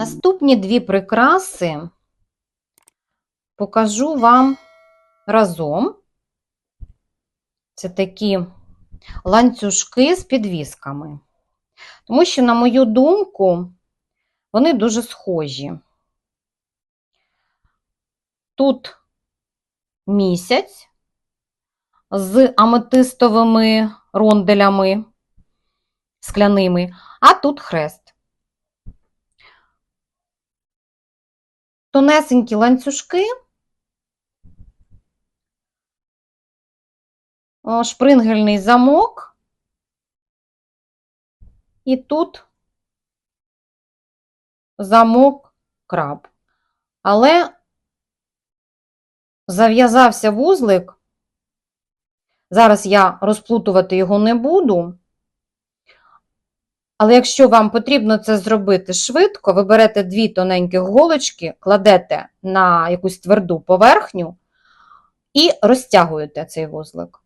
Наступні дві прикраси покажу вам разом. Це такі ланцюжки з підвісками. Тому що, на мою думку, вони дуже схожі. Тут місяць з аметистовими ронделями скляними, а тут хрест. Тонесенькі ланцюжки, шпрингельний замок, і тут замок краб. Але зав'язався вузлик. Зараз я розплутувати його не буду. Але якщо вам потрібно це зробити швидко, ви берете дві тоненькі голочки, кладете на якусь тверду поверхню і розтягуєте цей вузлик.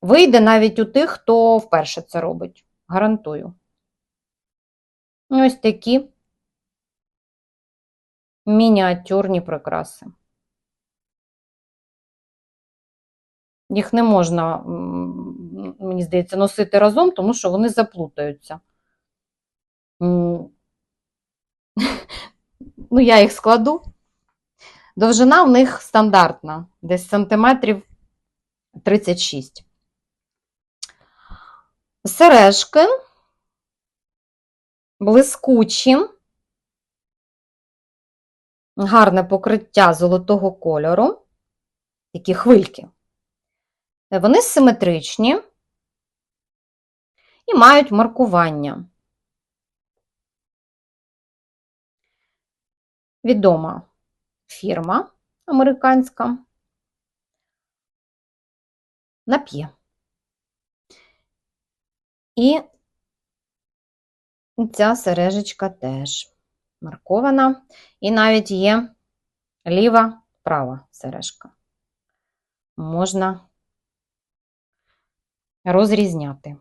Вийде навіть у тих, хто вперше це робить. Гарантую. Ось такі мініатюрні прикраси. Їх не можна, мені здається, носити разом, тому що вони заплутаються. Ну, я їх складу. Довжина в них стандартна, десь сантиметрів 36. Сережки блискучі, гарне покриття золотого кольору, такі хвильки. Вони симетричні і мають маркування. Відома фірма американська нап'є. І ця сережечка теж маркована, і навіть є ліва права сережка. Можна розрізняти.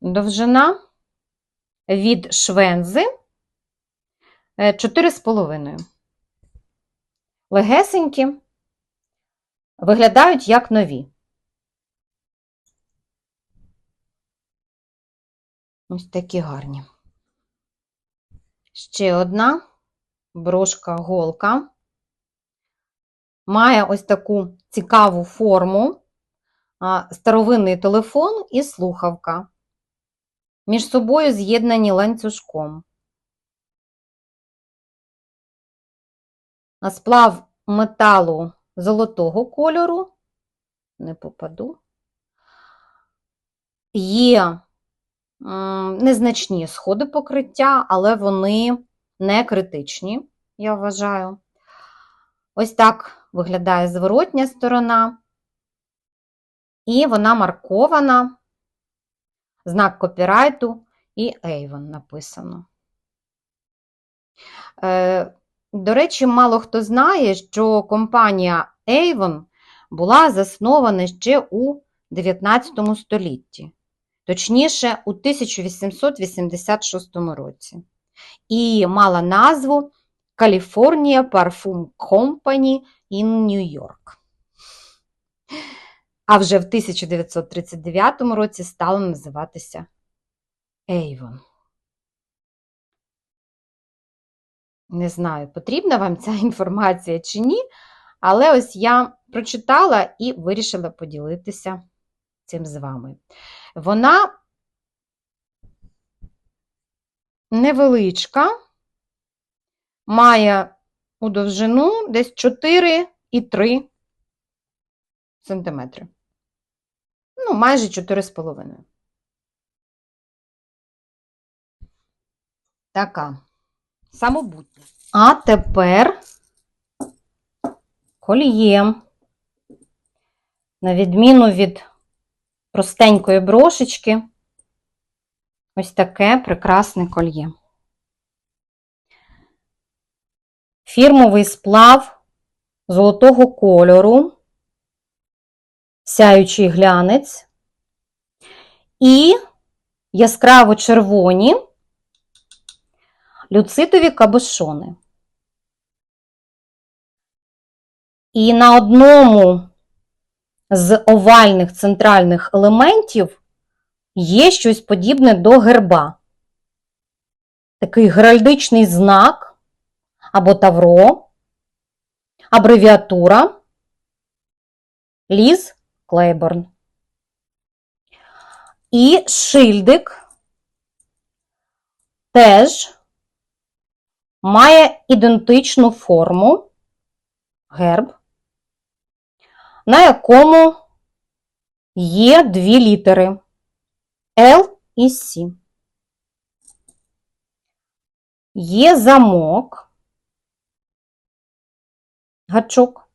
Довжина від швензи 4,5. Легесенькі, виглядають як нові. Ось такі гарні. Ще одна брошка голка. Має ось таку цікаву форму старовинний телефон і слухавка. Між собою з'єднані ланцюжком. Сплав металу золотого кольору, не попаду, є незначні сходи покриття, але вони не критичні, я вважаю. Ось так виглядає зворотня сторона. І вона маркована, знак копірайту. І Avon написано. Е, До речі, мало хто знає, що компанія Avon була заснована ще у 19 столітті, точніше, у 1886 році, і мала назву California Parfum in New York а вже в 1939 році стало називатися Avon. Не знаю, потрібна вам ця інформація чи ні, але ось я прочитала і вирішила поділитися цим з вами. Вона невеличка, має у довжину десь 4,3 см ну, майже 4,5. Така. Самобутня. А тепер кольє. На відміну від простенької брошечки, ось таке прекрасне кольє. фірмовий сплав золотого кольору, сяючий глянець і яскраво червоні люцитові кабошони. І на одному з овальних центральних елементів є щось подібне до герба. Такий геральдичний знак або тавро, абревіатура Ліз Клейборн. І шильдик теж має ідентичну форму, герб, на якому є дві літери L і C. Є замок, гачок.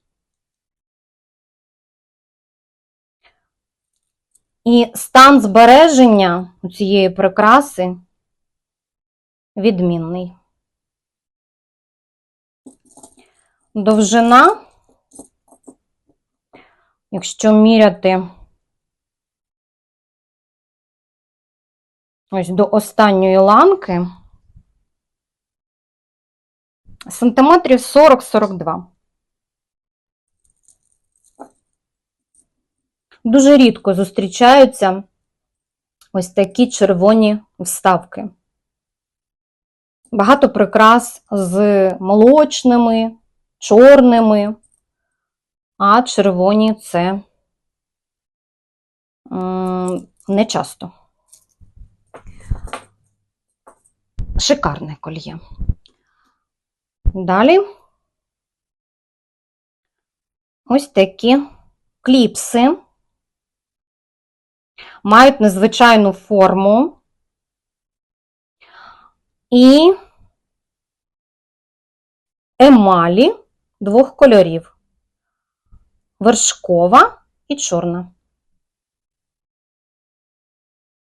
І стан збереження у цієї прикраси відмінний. Довжина, якщо міряти ось до останньої ланки, сантиметрів 40-42. Дуже рідко зустрічаються ось такі червоні вставки. Багато прикрас з молочними, чорними, а червоні це не часто. Шикарне кольє. Далі ось такі кліпси мають незвичайну форму і емалі двох кольорів вершкова і чорна.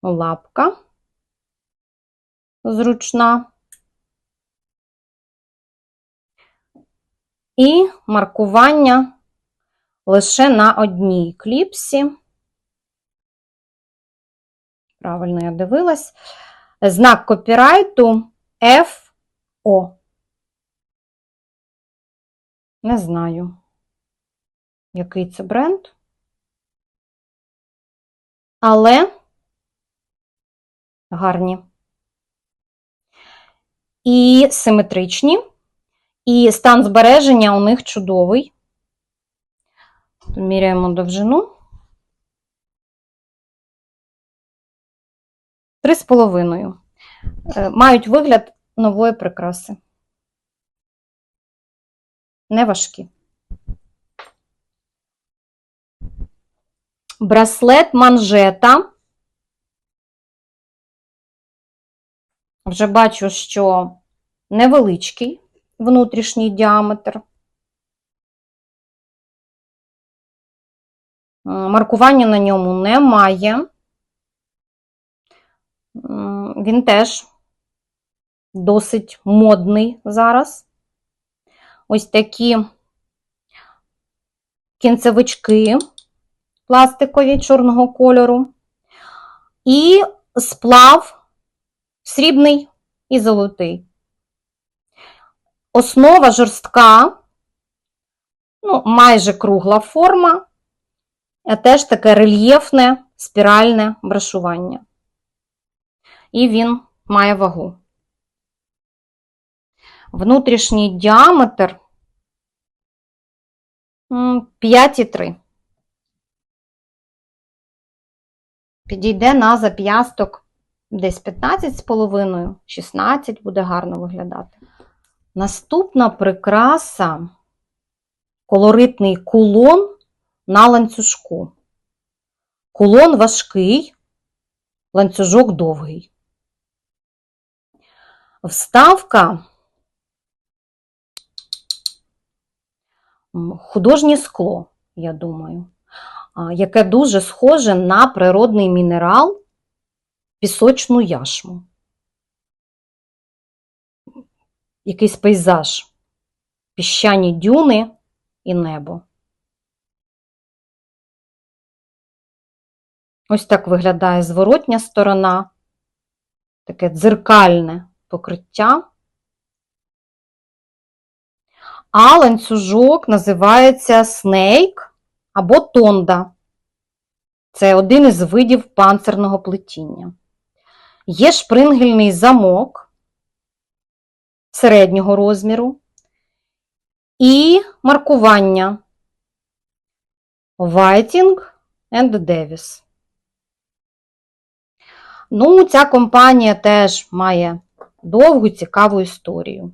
Лапка зручна. І маркування лише на одній кліпсі. Правильно я дивилась. Знак копірайту FO. Не знаю, який це бренд. Але гарні. І симетричні. І стан збереження у них чудовий. Міряємо довжину. Три з половиною. Е, мають вигляд нової прикраси. Не важкі. Браслет манжета. Вже бачу, що невеличкий внутрішній діаметр. Маркування на ньому немає. Він теж досить модний зараз. Ось такі кінцевички пластикові чорного кольору. І сплав срібний і золотий. Основа жорстка, ну, майже кругла форма, а теж таке рельєфне спіральне брашування. І він має вагу. Внутрішній діаметр 5,3. Підійде на зап'ясток десь 15,5, 16 буде гарно виглядати. Наступна прикраса колоритний кулон на ланцюжку. Кулон важкий, ланцюжок довгий. Вставка. Художнє скло, я думаю, яке дуже схоже на природний мінерал пісочну яшму. Якийсь пейзаж. Піщані дюни і небо. Ось так виглядає зворотня сторона, таке дзеркальне покриття. А ланцюжок називається снейк або тонда. Це один із видів панцирного плетіння. Є шпрингельний замок середнього розміру і маркування Whiting and Davis. Ну, ця компанія теж має довгу цікаву історію.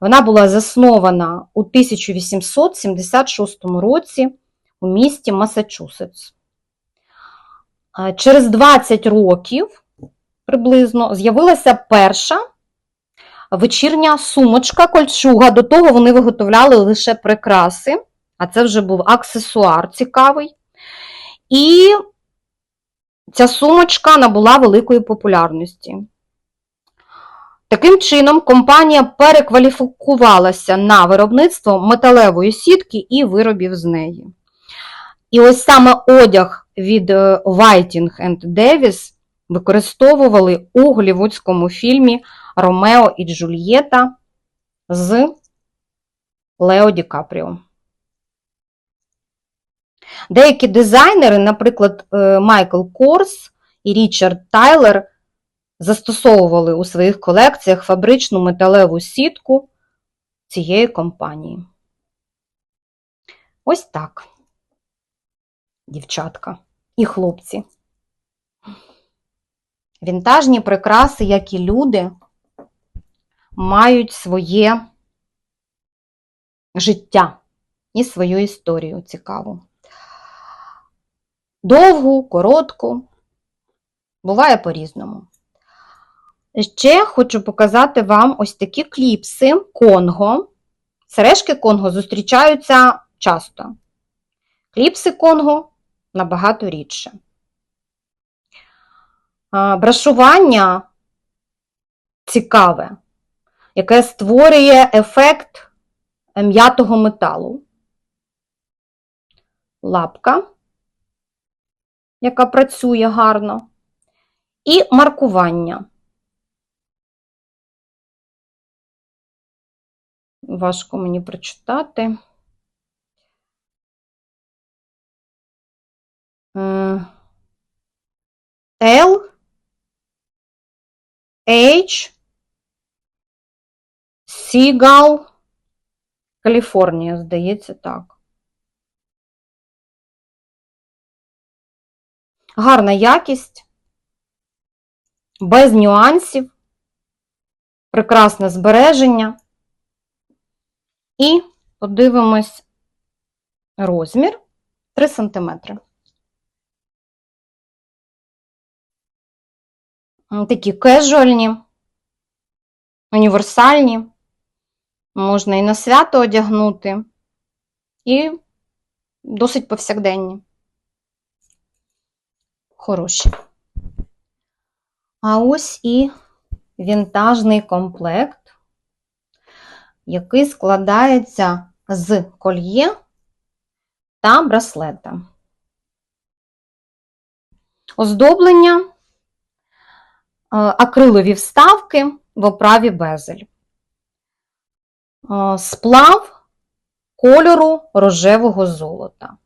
Вона була заснована у 1876 році у місті Масачусетс. Через 20 років приблизно з'явилася перша вечірня сумочка кольчуга. До того вони виготовляли лише прикраси, а це вже був аксесуар цікавий. І ця сумочка набула великої популярності. Таким чином, компанія перекваліфікувалася на виробництво металевої сітки і виробів з неї. І ось саме одяг від Whiting and Davis використовували у голівудському фільмі Ромео і Джульєта з Лео Ді Капріо. Деякі дизайнери, наприклад, Майкл Корс і Річард Тайлер, застосовували у своїх колекціях фабричну металеву сітку цієї компанії. Ось так, дівчатка і хлопці. Вінтажні прикраси, як і люди, мають своє життя і свою історію цікаву. Довгу, коротку, буває по-різному. Ще хочу показати вам ось такі кліпси Конго. Сережки Конго зустрічаються часто. Кліпси Конго набагато рідше. Брашування цікаве, яке створює ефект м'ятого металу. Лапка, яка працює гарно, і маркування. Важко мені прочитати. L, H, Seagull, Каліфорнія, здається, так. Гарна якість, без нюансів, прекрасне збереження. І подивимось розмір 3 см. Такі кежуальні, універсальні, можна і на свято одягнути, і досить повсякденні. Хороші. А ось і вінтажний комплект, який складається з кольє та браслета. Оздоблення акрилові вставки в оправі безель. Сплав кольору рожевого золота.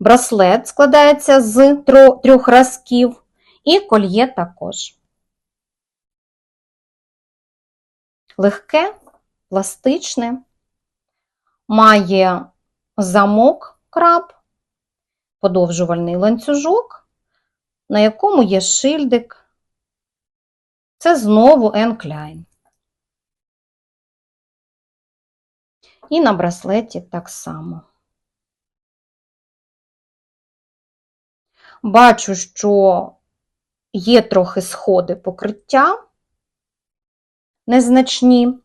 Браслет складається з трьох разків і кольє також. Легке, пластичне, має замок краб, подовжувальний ланцюжок на якому є шильдик. Це знову N. Klein. І на браслеті так само. Бачу, що є трохи сходи покриття незначні.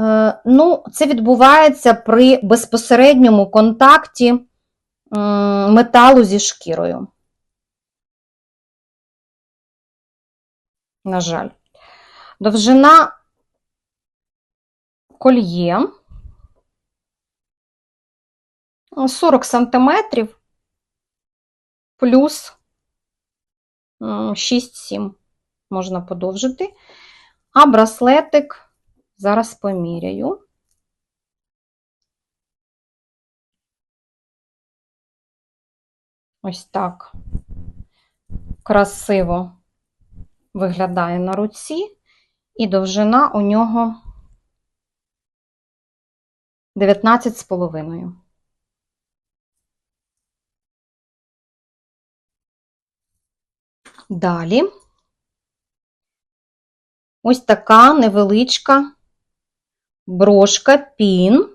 Е, ну, це відбувається при безпосередньому контакті металу зі шкірою. на жаль. Довжина кольє 40 сантиметрів плюс 6-7 можна подовжити. А браслетик зараз поміряю. Ось так красиво виглядає на руці, і довжина у нього 19,5. Далі ось така невеличка брошка пін,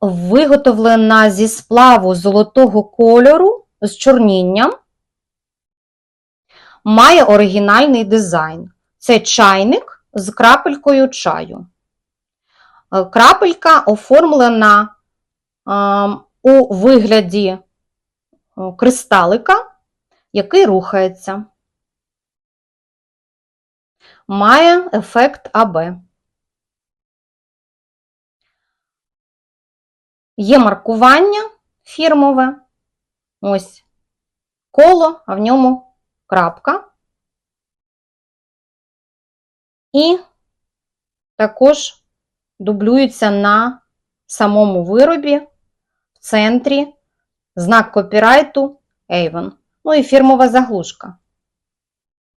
виготовлена зі сплаву золотого кольору з чорнінням, має оригінальний дизайн. Це чайник з крапелькою чаю. Е, крапелька оформлена у вигляді е, кристалика, який рухається. Має ефект АБ. Є маркування фірмове, ось коло, а в ньому крапка. І також дублюється на самому виробі в центрі знак копірайту Avon. Ну і фірмова заглушка.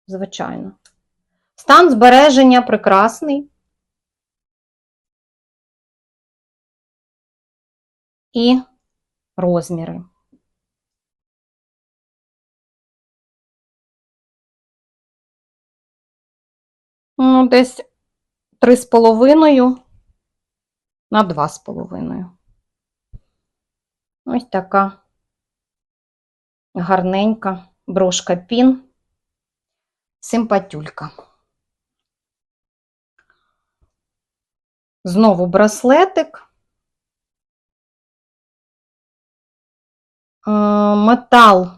Звичайно. Стан збереження прекрасний. І розміри. Ну, десь 3,5 на 2,5. Ось така гарненька брошка пін, симпатюлька. Знову браслетик. Е, метал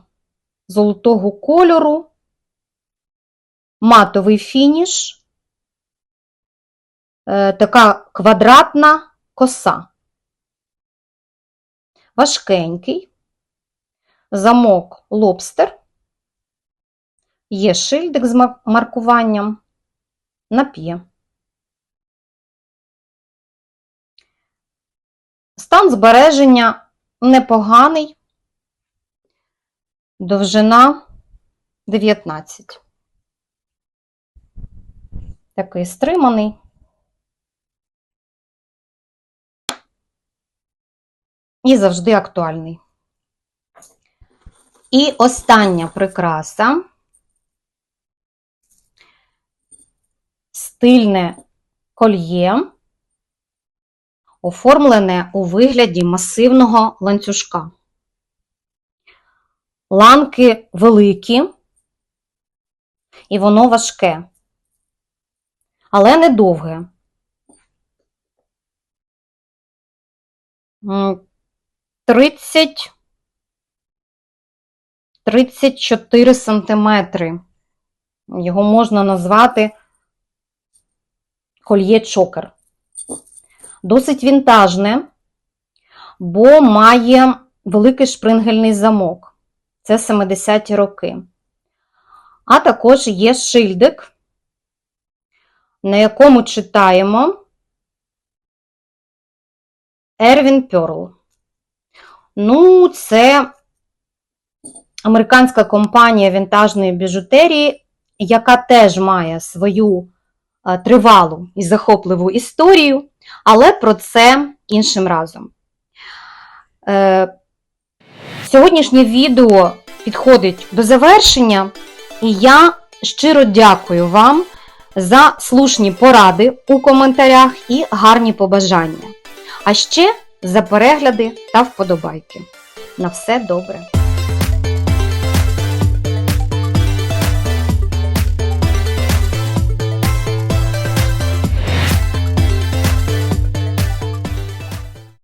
золотого кольору, матовий фініш. Е, така квадратна коса. Важкенький, замок лобстер, є шильдик з маркуванням нап'є. Стан збереження непоганий, довжина 19. Такий стриманий. і завжди актуальний. І остання прикраса стильне кольє, оформлене у вигляді масивного ланцюжка. Ланки великі, і воно важке, але не довге. 30 34 сантиметри. Його можна назвати кольє чокер. Досить вінтажне, бо має великий шпрингельний замок. Це 70-ті роки. А також є шильдик, на якому читаємо Ервін Перл. Ну, це американська компанія вінтажної біжутерії, яка теж має свою е, тривалу і захопливу історію, але про це іншим разом. Е, сьогоднішнє відео підходить до завершення, і я щиро дякую вам за слушні поради у коментарях і гарні побажання. А ще за перегляди та вподобайки. На все добре!